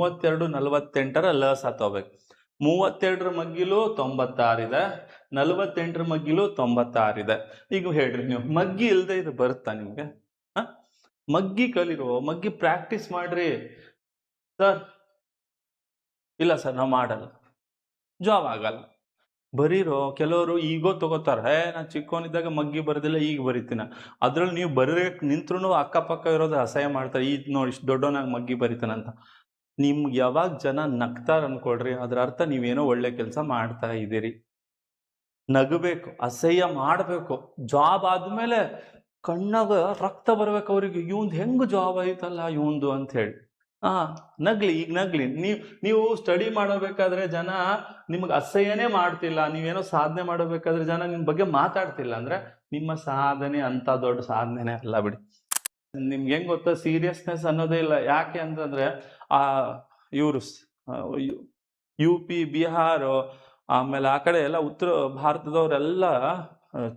ಮೂವತ್ತೆರಡು ನಲವತ್ತೆಂಟರ ಲ ಸತ್ತೋಗ್ಬೇಕು ಮೂವತ್ತೆರಡರ ಮಗ್ಗಿಲು ತೊಂಬತ್ತಾರಿದೆ. ನಲವತ್ತೆಂಟರ ಮಗ್ಗಿಲು ತೊಂಬತ್ತಾರಿದೆ. ಈಗ ಹೇಳ್ರಿ ನೀವು, ಮಗ್ಗಿ ಇಲ್ಲದೆ ಇದು ಬರುತ್ತಾ ನಿಮ್ಗೆ? ಮಗ್ಗಿ ಕಲಿರೋ, ಮಗ್ಗಿ ಪ್ರಾಕ್ಟೀಸ್ ಮಾಡ್ರಿ. ಸರ್, ಇಲ್ಲ ಸರ್, ನಾವು ಮಾಡಲ್ಲ. ಜಾಬ್ ಆಗಲ್ಲ. ಬರೀರೋ, ಕೆಲವರು ಈಗೋ ತಗೋತಾರ ಹೇ ನಾ ಚಿಕ್ಕವನಿದ್ದಾಗ ಮಗ್ಗಿ ಬರೋದಿಲ್ಲ, ಈಗ ಬರಿತೀನ. ಅದ್ರಲ್ಲಿ ನೀವು ಬರೀಕ್ ನಿಂತ್ರು ಅಕ್ಕಪಕ್ಕ ಇರೋದು ಅಸಹ್ಯ ಮಾಡ್ತಾರೆ. ಈಗ ನೋಡಿ, ಇಷ್ಟು ದೊಡ್ಡವನಾಗ ಮಗ್ಗಿ ಬರಿತಾನಂತ. ನಿಮ್ಗೆ ಯಾವಾಗ ಜನ ನಗ್ತಾರ ಅನ್ಕೊಳ್ರಿ, ಅದ್ರ ಅರ್ಥ ನೀವೇನೋ ಒಳ್ಳೆ ಕೆಲಸ ಮಾಡ್ತಾ ಇದ್ದೀರಿ. ನಗಬೇಕು, ಅಸಹ್ಯ ಮಾಡಬೇಕು ಜಾಬ್ ಆದ್ಮೇಲೆ ಕಣ್ಣಾಗ ರಕ್ತ ಬರ್ಬೇಕು ಅವ್ರಿಗೆ ಇವಂದು ಹೆಂಗ್ ಜಾಬ್ ಆಯ್ತಲ್ಲ ಇವಂದು ಅಂತ ಹೇಳಿ ಆ, ನಗ್ಲಿ, ಈಗ ನಗ್ಲಿ. ನೀವು ನೀವು ಸ್ಟಡಿ ಮಾಡಬೇಕಾದ್ರೆ ಜನ ನಿಮ್ಗೆ ಅಸಹ್ಯನೇ ಮಾಡ್ತಿಲ್ಲ, ನೀವೇನೋ ಸಾಧನೆ ಮಾಡಬೇಕಾದ್ರೆ ಜನ ನಿಮ್ ಬಗ್ಗೆ ಮಾತಾಡ್ತಿಲ್ಲ ಅಂದ್ರೆ ನಿಮ್ಮ ಸಾಧನೆ ಅಂತ ದೊಡ್ಡ ಸಾಧನೆನೇ ಅಲ್ಲ ಬಿಡಿ. ನಿಮ್ಗೆ ಹೆಂಗ್ ಗೊತ್ತಾ? ಸೀರಿಯಸ್ನೆಸ್ ಅನ್ನೋದೇ ಇಲ್ಲ. ಯಾಕೆ ಅಂತಂದ್ರೆ, ಆ, ಇವರು ಯು ಪಿ ಬಿಹಾರ್ ಆಮೇಲೆ ಆ ಕಡೆ ಎಲ್ಲ ಉತ್ತರ ಭಾರತದವರೆಲ್ಲ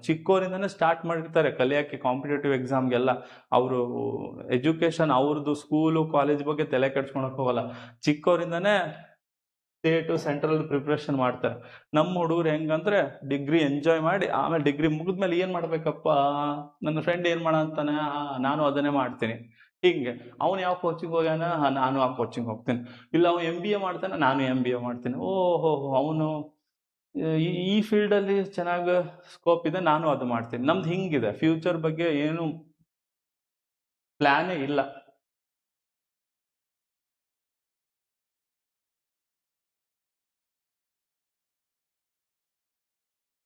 ಚಿಕ್ಕೋರಿಂದನೇ ಸ್ಟಾರ್ಟ್ ಮಾಡಿರ್ತಾರೆ ಕಲಿಯಕ್ಕೆ ಕಾಂಪಿಟೇಟಿವ್ ಎಕ್ಸಾಮ್ಗೆಲ್ಲ ಅವರು ಎಜುಕೇಶನ್ ಅವ್ರದ್ದು ಸ್ಕೂಲು ಕಾಲೇಜ್ ಬಗ್ಗೆ ತಲೆ ಕೆಡ್ಸ್ಕೊಳಕ್ ಹೋಗಲ್ಲ. ಚಿಕ್ಕವರಿಂದನೇ ಸ್ಟೇಟು ಸೆಂಟ್ರಲ್ ಪ್ರಿಪ್ರೇಷನ್ ಮಾಡ್ತಾರೆ. ನಮ್ಮ ಹುಡುಗರು ಹೆಂಗಂದ್ರೆ ಡಿಗ್ರಿ ಎಂಜಾಯ್ ಮಾಡಿ, ಆಮೇಲೆ ಡಿಗ್ರಿ ಮುಗಿದ್ಮೇಲೆ ಏನ್ ಮಾಡ್ಬೇಕಪ್ಪ? ನನ್ನ ಫ್ರೆಂಡ್ ಏನ್ ಮಾಡ ಅಂತಾನೆ ನಾನು ಅದನ್ನೇ ಮಾಡ್ತೀನಿ. ಹಿಂಗೆ. ಅವನು ಯಾವ ಕೋಚಿಂಗ್ ಹೋಗ್ಯಾನ? ನಾನು ಆ ಕೋಚಿಂಗ್ ಹೋಗ್ತೀನಿ. ಇಲ್ಲ, ಅವ್ನು ಎಂ ಬಿ ಎ ಮಾಡ್ತಾನೆ, ನಾನು ಎಂ ಬಿ ಎ ಮಾಡ್ತೀನಿ. ಓಹೋ, ಅವನು ಈ ಈ ಫೀಲ್ಡಲ್ಲಿ ಚೆನ್ನಾಗಿ ಸ್ಕೋಪ್ ಇದೆ, ನಾನು ಅದು ಮಾಡ್ತೀನಿ. ನಮ್ದು ಹಿಂಗಿದೆ. ಫ್ಯೂಚರ್ ಬಗ್ಗೆ ಏನು ಪ್ಲಾನೇ ಇಲ್ಲ.